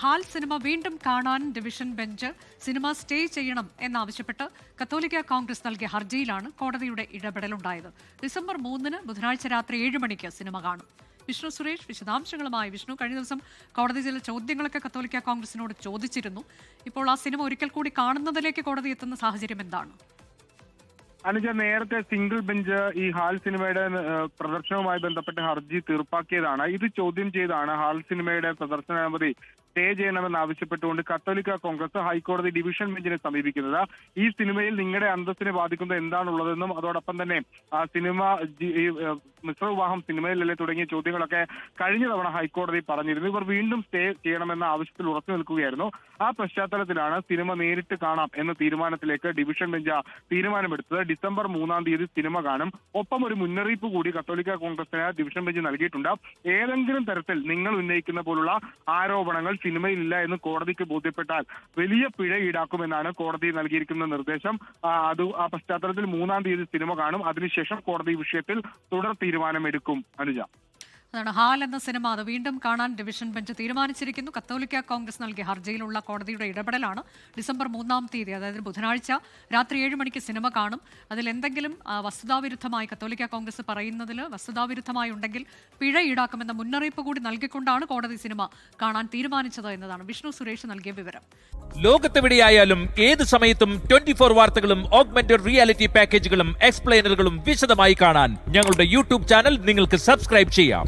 ഹാൽ cinema വീണ്ടും കാണാൻ division bench cinema stay ചെയ്യണം എന്നാവശ്യപ്പെട്ട് കത്തോലിക്ക കോൺഗ്രസ് നൽകിയ ഹർജിയിലാണ് കോടതിയുടെ ഇടപെടലുണ്ടായത്. ഡിസംബർ മൂന്നിന് ബുധനാഴ്ച രാത്രി ഏഴ് മണിക്ക് സിനിമ കാണും. വിഷ്ണു സുരേഷ് വിശദാംശങ്ങളുമായി വിഷ്ണു കഴിഞ്ഞ ദിവസം കോടതി ചില ചോദ്യങ്ങളൊക്കെ കത്തോലിക്ക കോൺഗ്രസിനോട് ചോദിച്ചിരുന്നു. ഇപ്പോൾ ആ സിനിമ ഒരിക്കൽ കൂടി കാണുന്നതിലേക്ക് കോടതി എത്തുന്ന സാഹചര്യം എന്താണ്? അനുജ നേരത്തെ സിംഗിൾ ബെഞ്ച് ഈ ഹാൽ സിനിമയുടെ പ്രദർശനവുമായി ബന്ധപ്പെട്ട് ഹർജി തീർപ്പാക്കിയതാണ്. ഇത് ചോദ്യം ചെയ്താണ് ഹാൽ സിനിമയുടെ പ്രദർശനാനുമതി സ്റ്റേ ചെയ്യണമെന്ന് ആവശ്യപ്പെട്ടുകൊണ്ട് കത്തോലിക്ക കോൺഗ്രസ് ഹൈക്കോടതി ഡിവിഷൻ ബെഞ്ചിനെ സമീപിക്കുന്നത്. ഈ സിനിമയിൽ നിങ്ങളുടെ അന്തസ്സിനെ ബാധിക്കുന്നത് എന്താണുള്ളതെന്നും അതോടൊപ്പം തന്നെ ആ സിനിമ മിശ്ര വിവാഹം സിനിമയിലല്ലേ തുടങ്ങിയ ചോദ്യങ്ങളൊക്കെ കഴിഞ്ഞ തവണ ഹൈക്കോടതി പറഞ്ഞിരുന്നു. ഇവർ വീണ്ടും സ്റ്റേ ചെയ്യണമെന്ന ആവശ്യത്തിൽ ഉറച്ചു നിൽക്കുകയായിരുന്നു. ആ പശ്ചാത്തലത്തിലാണ് സിനിമ നേരിട്ട് കാണാം എന്ന തീരുമാനത്തിലേക്ക് ഡിവിഷൻ ബെഞ്ച് തീരുമാനമെടുത്തത്. ഡിസംബർ മൂന്നാം തീയതി സിനിമ കാണും. ഒപ്പം ഒരു മുന്നറിയിപ്പ് കൂടി കത്തോലിക്ക കോൺഗ്രസിന് ഡിവിഷൻ ബെഞ്ച് നൽകിയിട്ടുണ്ട്. ഏതെങ്കിലും തരത്തിൽ നിങ്ങൾ ഉന്നയിക്കുന്ന പോലുള്ള ആരോപണങ്ങൾ സിനിമയിലില്ല എന്ന് കോടതിക്ക് ബോധ്യപ്പെട്ടാൽ വലിയ പിഴ ഈടാക്കുമെന്നാണ് കോടതി നൽകിയിരിക്കുന്ന നിർദ്ദേശം. അത് ആ പശ്ചാത്തലത്തിൽ മൂന്നാം തീയതി സിനിമ കാണും. അതിനുശേഷം കോടതി വിഷയത്തിൽ തുടർ തീരുമാനമെടുക്കും. അനുജ. അതാണ് ഹാൽ എന്ന സിനിമ. അത് വീണ്ടും കാണാൻ ഡിവിഷൻ ബെഞ്ച് തീരുമാനിച്ചിരിക്കുന്നു. കത്തോലിക്ക കോൺഗ്രസ് നൽകിയ ഹർജിയിലുള്ള കോടതിയുടെ ഇടപെടലാണ് ഡിസംബർ മൂന്നാം തീയതി അതായത് ബുധനാഴ്ച രാത്രി ഏഴ് മണിക്ക് സിനിമ കാണും. അതിൽ എന്തെങ്കിലും വസ്തുതാവിരുദ്ധമായി കത്തോലിക്ക കോൺഗ്രസ് പറയുന്നതിൽ വസ്തുതാവിരുദ്ധമായി ഉണ്ടെങ്കിൽ പിഴ ഈടാക്കുമെന്ന മുന്നറിയിപ്പ് കൂടി നൽകിക്കൊണ്ടാണ് കോടതി സിനിമ കാണാൻ തീരുമാനിച്ചത് എന്നതാണ് വിഷ്ണു സുരേഷ് നൽകിയ വിവരം. ലോകത്തെവിടെയായാലും ഏത് സമയത്തും ട്വന്റി ഫോർ വാർത്തകളും ഓഗ്മെന്റഡ് റിയാലിറ്റി പാക്കേജുകളും എക്സ്പ്ലെയിനറുകളും വിശദമായി കാണാൻ ഞങ്ങളുടെ യൂട്യൂബ് ചാനൽ നിങ്ങൾക്ക് സബ്സ്ക്രൈബ് ചെയ്യാം.